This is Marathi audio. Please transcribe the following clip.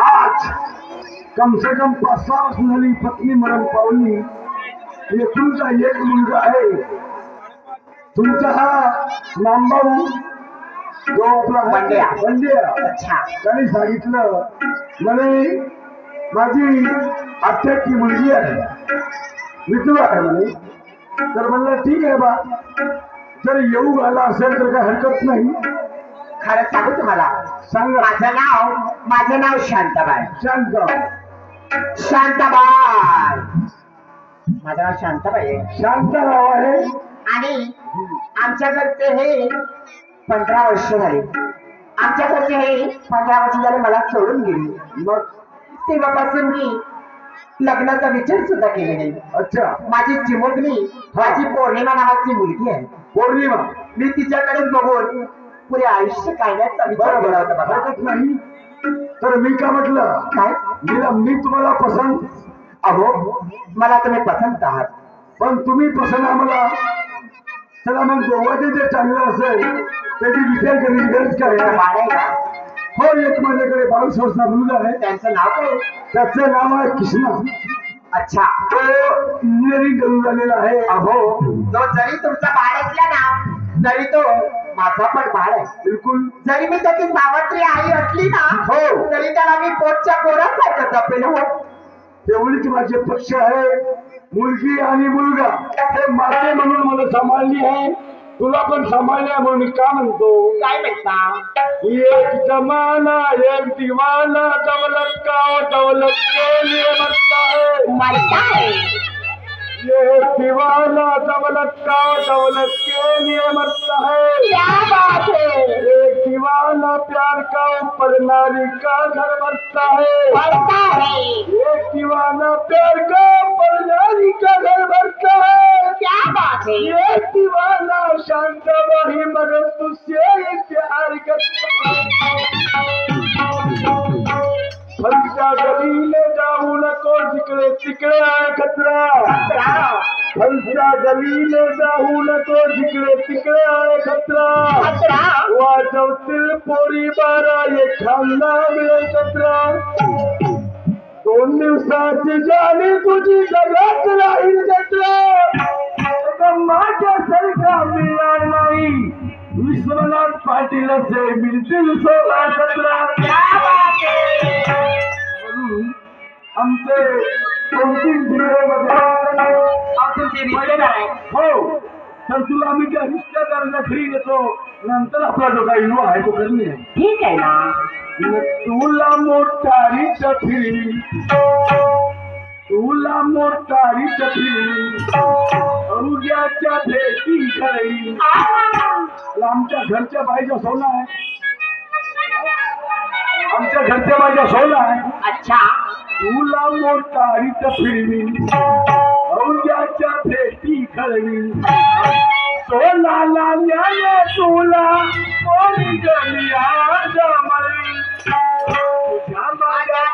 आज कम से कम पाच सहा वर्ष झाली पत्नी मरण पावली. एकूणचा एक मुलगा आहे. तुमचा हा नामभाऊ जो आपला बंड्या. बंड्या. अच्छा. त्याने सांगितलं म्हणे माझी आत्याची मुलगी आहे. मित्र आहे म्हणे. तर म्हणलं ठीक आहे बा. जर येऊ आला असेल तर काही हरकत नाही. खरं सांगू तुम्हाला? सांगा. माझं नाव माझं नाव शांताबाई. शांत. शांताबाई. माझं नाव शांताबाई आहे. शांताराव आहे. आणि आमच्या घरचे हे पंधरा वर्ष झाले. आमच्या घरचे हे पंधरा वर्ष झाले मला सोडून गेले. मग तेव्हापासून मी लग्नाचा विचार सुद्धा केले नाही. अच्छा. माझी चिमुकली माझी पौर्णिमा नावाची मुलगी आहे. पौर्णिमा. मी तिच्याकडे बघून पुरे आयुष्य काढण्याचा विचार होता बाबा नाही. तर मी का म्हटलं? काय? मीला मी तुम्हाला पसंत? अहो मला तुम्ही पसंत आहात. पण तुम्ही पसंत आम्हाला? चला मग दोघांचे जे चांगलं असेल त्याची विचार करण्याची गरज काय? आहे? हो एक माझ्याकडे बावीस वर्षाचा मुलगा आहे. त्यांचं नाव काय? त्याचं नाव आहे कृष्णा. अच्छा. तो इंजिनिअरिंग करून झालेला आहे. अहो तो जरी तुमचा बाळ असला ना तरी तो माझा पण बाळ आहे. बिलकुल. जरी मी त्याची सावत्री आई असली ना हो. तरी त्याला मी पोटच्या पोरासारखं जपेल हो. तेवढीच माझे पक्ष आहे. मुलगी आणि मुलगा. हे माते म्हणून मला सांभाळली आहे. तुला पण सांभाळली आहे म्हणून मी का म्हणतो? काय म्हणता? एक जमाना एक दीवाना दौलत का? दौलत के लिए मरता है मरता है ये दीवाना दौलत का दौलत के लिए मरता है। क्या बात है? एक दीवाना प्यार का ऊपर नारी का घर मरता है। मरता है। एक दीवाना प्यार का ऊपर नारी का घर मरता है। क्या बात है? ये दीवाना शांत वही मगर तुझसे प्यार करता जाऊ तिकडे आहे खतरा फलच्या गलीले जाऊ नको जिकडे तिकडे आहे खतरा वाजवतील पोरी बारा एक खांदा मिळेल कचरा. दोन दिवसाची जाणी तुझी जगात राहील कचरा. माझ्यासारखा मिळणार नाही. विश्वनाथ पाटील असे मिळतील सोळा सतरा आमचे दोन तीन आहे हो. तर तुला आम्ही त्या रिश्तेदाराच्या घरी येतो नंतर आपला जो काही युवा आहे तो करणे आहे ठीक आहे ना. तुला मोटारी फिरी तुला मोटारी फिरी अवघ्याच्या भेटी घरी आमच्या घरच्या बाईचा सोना आहे. आमच्या घरच्या माझ्या सोला अच्छा. तुला मोठा हरित फिरवी. औजाच्या भेटी खळवी सोला ला न्याय तुला कोणी गमी आज मला तुझ्या माझ्या